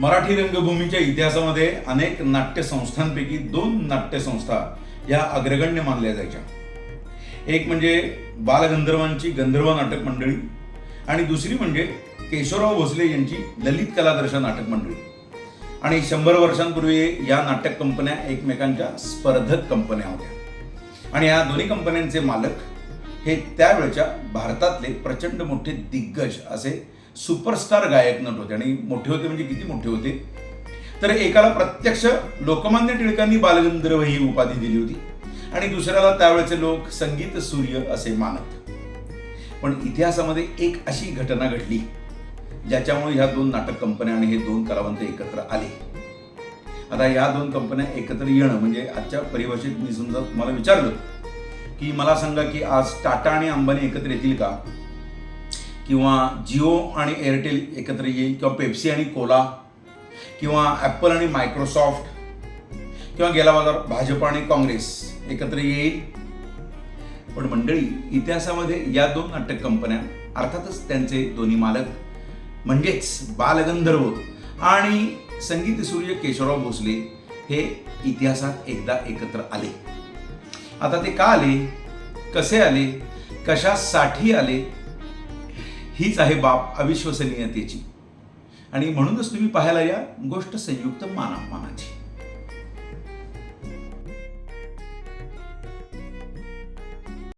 मराठी रंगभूमीच्या इतिहासामध्ये अनेक नाट्यसंस्थांपैकी दोन नाट्यसंस्था या अग्रगण्य मानल्या जायच्या. एक म्हणजे बालगंधर्वांची गंधर्व नाटक मंडळी आणि दुसरी म्हणजे केशवराव भोसले यांची ललित कलादर्श नाटक मंडळी. आणि शंभर वर्षांपूर्वी या नाटक कंपन्या एकमेकांच्या स्पर्धक कंपन्या होत्या. आणि या दोन्ही कंपन्यांचे मालक हे त्यावेळच्या भारतातले प्रचंड मोठे दिग्गज असे सुपरस्टार गायक नट होते आणि मोठे होते म्हणजे किती मोठे होते? तर एकाला प्रत्यक्ष लोकमान्य टिळकांनी बालगंधर्व ही उपाधी दिली होती. आणि दुसऱ्याला त्यावेळेचे लोक संगीत सूर्य असे मानत. पण इतिहासामध्ये एक अशी घटना घडली ज्याच्यामुळे ह्या दोन नाटक कंपन्या आणि हे दोन कलावंत एकत्र आले. आता या दोन कंपन्या एकत्र येणं म्हणजे आजच्या परिभाषेत मी समजा तुम्हाला विचारलं की मला सांगा की आज टाटा आणि अंबानी एकत्र येतील का? किंवा जिओ आणि एअरटेल एकत्र येईल किंवा पेप्सी आणि कोला किंवा ॲपल आणि मायक्रोसॉफ्ट किंवा गेला बाजार भाजप आणि काँग्रेस एकत्र येईल. पण मंडळी इतिहासामध्ये या दोन नाटक कंपन्या अर्थातच त्यांचे दोन्ही मालक म्हणजेच बालगंधर्व आणि संगीत सूर्य केशवराव भोसले हे इतिहासात एकदा एकत्र आले. आता ते का आले? कसे आले? कशासाठी आले? हीच आहे बाब अविश्वसनीयतेची. आणि म्हणूनच तुम्ही पाहायला या गोष्ट संयुक्त मानामानाची